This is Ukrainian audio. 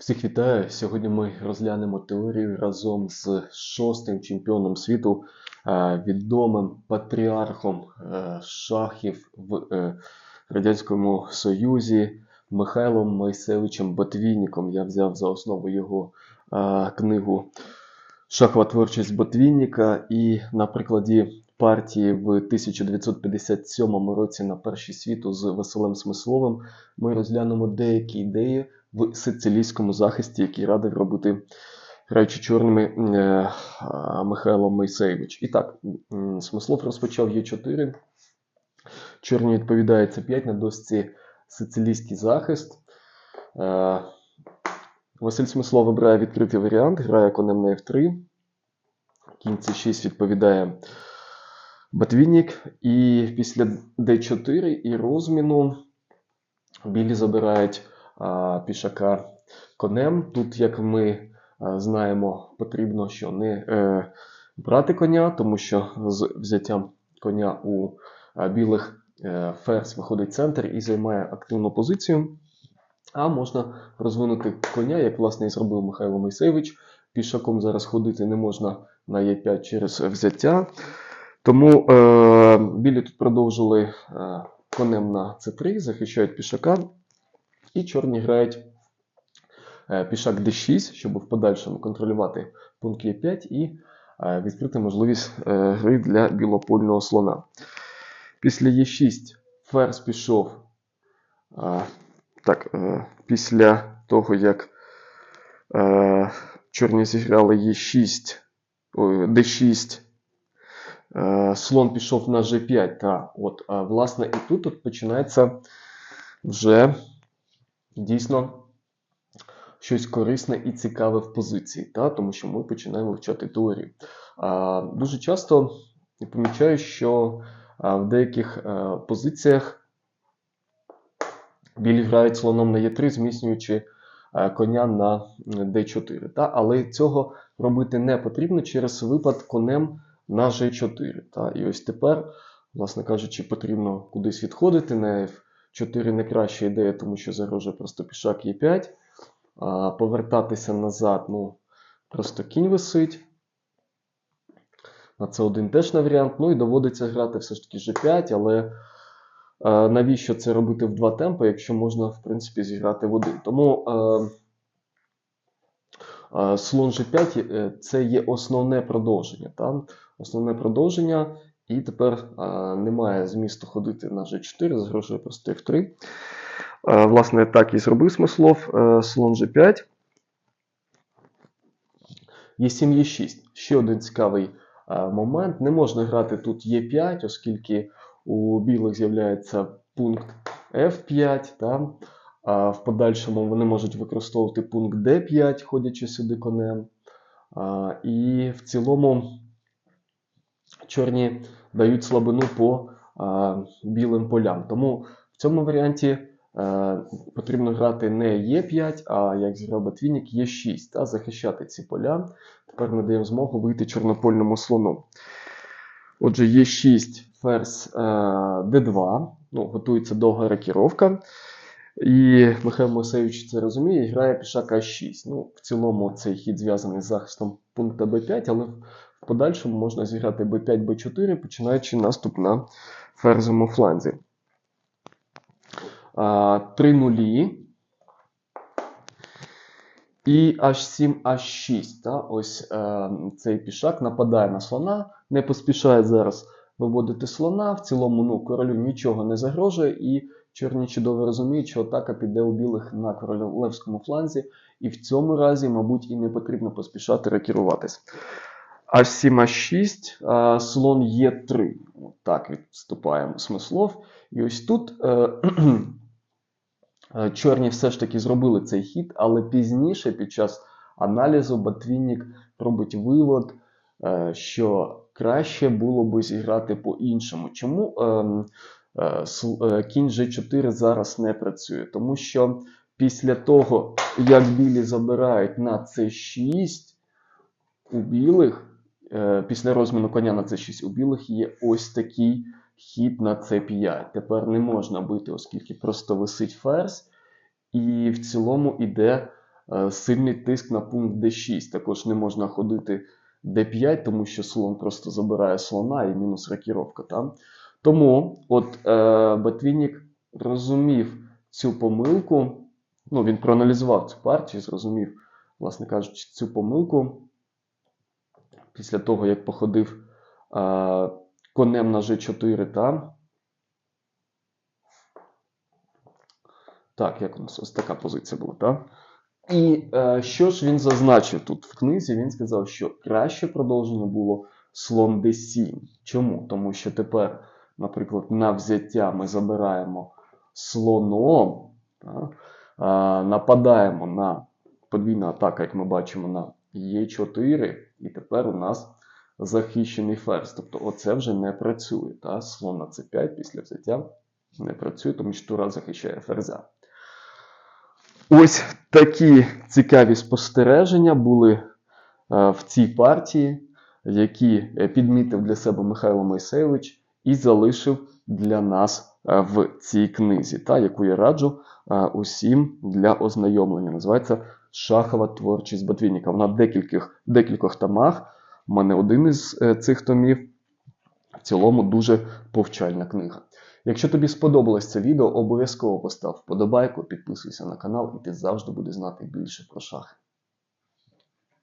Всіх вітаю! Сьогодні ми розглянемо теорію разом з шостим чемпіоном світу, е, відомим патріархом е, шахів в е, Радянському Союзі Михайлом Майсевичем Ботвінніком. Я взяв за основу його книгу Шахова творчість Ботвінніка і на прикладі партії в 1957 році на першій світу з Василем Смисловим ми розглянемо деякі ідеї в сицилійському захисті, який радив робити граючи чорними е, Михайло Мойсеєвич. І так, Смислов розпочав Є4. Чорні відповідає С5 на досці сицилійський захист. Е, Василь Смислов обирає відкритий варіант, грає конем на F3. Кінь C6 відповідає Батвінник. І після D4 і розміну білі забирають пішака конем. Тут, як ми знаємо, потрібно що не е, брати коня, тому що з взяттям коня у білих е, ферзь виходить центр і займає активну позицію. А можна розвинути коня, як власне і зробив Михайло Мойсевич. Пішаком зараз ходити не можна на Е5 через взяття. Тому е, білі тут продовжили е, конем на С3, захищають пішака. І чорні грають е, пішак d6, щоб в подальшому контролювати пункт Е5 і е, відкрити можливість е, гри для білопольного слона. Після Е6 ферзь пішов. е, так, після того, як чорні зіграли Е6, d6, е, слон пішов на G5. Та, от, власне, і тут от починається вже дійсно щось корисне і цікаве в позиції, та, тому що ми починаємо вивчати теорію. А, дуже часто помічаю, що в деяких а, позиціях білі грають слоном на Е3, зміцнюючи а, коня на D4. Та, але цього робити не потрібно через випад конем на G4. Та, і ось тепер, власне кажучи, потрібно кудись відходити. На F4 не краща ідея, тому що загрожує просто пішак Е5. А, повертатися назад, ну, просто кінь висить. На це один теж не варіант. Ну і доводиться грати все ж таки G5, але е, навіщо це робити в два темпи, якщо можна, в принципі, зіграти в один. Тому е, е, слон G5 е, це є основне продовження. Та? Основне продовження, і тепер е, немає змісту ходити на G4, загрожує просто F3. Е, Власне, так і зробив Смислов. Е, Слон G5. Є7 Е6. Ще один цікавий е, момент. Не можна грати тут Е5, оскільки у білих з'являється пункт F5. Та? А в подальшому вони можуть використовувати пункт D5, ходячи сюди конем. А, І в цілому чорні дають слабину по білим полям. Тому в цьому варіанті е, потрібно грати не Е5, а як зіграв Батвінік, Е6, та захищати ці поля. Тепер ми даємо змогу вийти чорнопольному слону. Отже, Е6, ферзь е, Д2, ну, готується довга рокіровка. І Михайло Мойсевич це розуміє і грає пішак А6. Ну, в цілому цей хід зв'язаний з захистом пункта Б5, але в подальшому можна зіграти Б5, Б4, починаючи наступ на ферзовому фланзі. Три нулі. І H7, H6. Та? Ось е, цей пішак нападає на слона, не поспішає зараз виводити слона. В цілому ну, королю нічого не загрожує, і чорні чудово розуміють, що атака піде у білих на королевському фланзі, і в цьому разі, мабуть, і не потрібно поспішати рекеруватись. H7, H6, а, слон Е3. От Так відступаємо смислов. І ось тут е, е, чорні все ж таки зробили цей хід, але пізніше під час аналізу Батвінник робить вивод, е, що краще було би зіграти по-іншому. Чому ем, е, е, кінь G4 зараз не працює? Тому що після того, як білі забирають на C6, у білих, е, після розміну коня на c6, у білих є ось такий хід на c5. Тепер не можна бити, оскільки просто висить ферзь, і в цілому іде Е, Сильний тиск на пункт d6. Також не можна ходити d5, тому що слон просто забирає слона і мінус рокіровка. Там. Тому от е, Ботвінник розумів цю помилку. Ну, він проаналізував цю партію, зрозумів, власне кажучи, цю помилку. Після того, як походив е, конем на G4 там. Так, як у нас ось така позиція була, так? І е, що ж він зазначив тут в книзі? Він сказав, що краще продовження було слон d7. Чому? Тому що тепер, наприклад, на взяття ми забираємо слоном? Е, нападаємо на подвійна атака, як ми бачимо, на Е4, і тепер у нас захищений ферзь. Тобто оце вже не працює. Та? Слон на c5 після взяття не працює, тому що тура захищає ферзя. Ось такі цікаві спостереження були е, в цій партії, які е, підмітив для себе Михайло Мойсеєвич і залишив для нас е, в цій книзі, та, яку я раджу усім для ознайомлення. Називається Шахова творчість Ботвінніка. Вона в декількох, декількох томах. У мене один із е, цих томів. В цілому дуже повчальна книга. Якщо тобі сподобалось це відео, обов'язково постав вподобайку, підписуйся на канал, і ти завжди будеш знати більше про шахи.